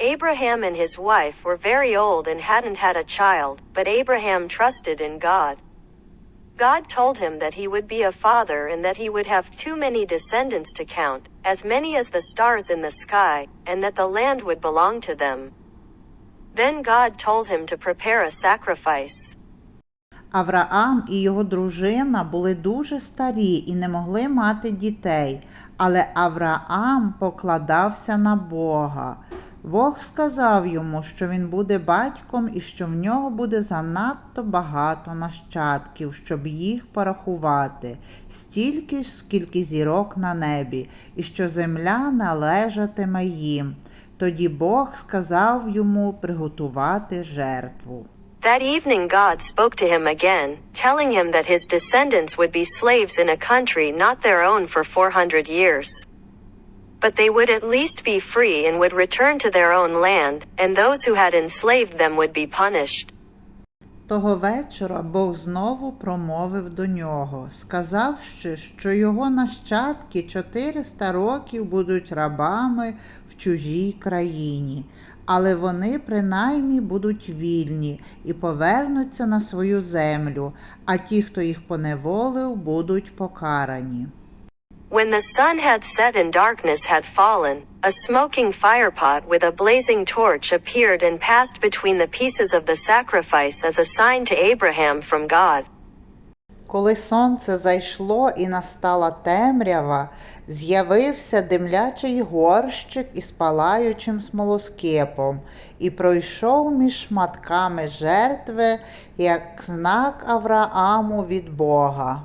and his wife were very old and hadn't had a child, but Abraham trusted in God. God told him that he would be a father and that he would have too many descendants to count, as many as the stars in the sky, and that the land would belong to them. Then God told him to prepare a sacrifice. Авраам і його дружина були дуже старі і не могли мати дітей, але Авраам покладався на Бога. Бог сказав йому, що він буде батьком і що в нього буде занадто багато нащадків, щоб їх порахувати, стільки ж, скільки зірок на небі, і що земля належатиме їм. Тоді Бог сказав йому приготувати жертву. That evening God spoke to him again, telling him that his descendants would be slaves in a country not their own for 400 years. But they would at least be free and would return to their own land, and those who had enslaved them would be punished. Того вечора Бог знову промовив до нього, сказавши, що його нащадки 400 років будуть рабами в чужій країні, але вони принаймні будуть вільні і повернуться на свою землю, а ті, хто їх поневолив, будуть покарані. When the sun had set and darkness had fallen, a smoking firepot with a blazing torch appeared and passed between the pieces of the sacrifice as a sign to Abraham from God. Коли сонце зайшло і настала темрява, з'явився димлячий горщик із палаючим смолоскипом і пройшов між шматками жертви як знак Аврааму від Бога.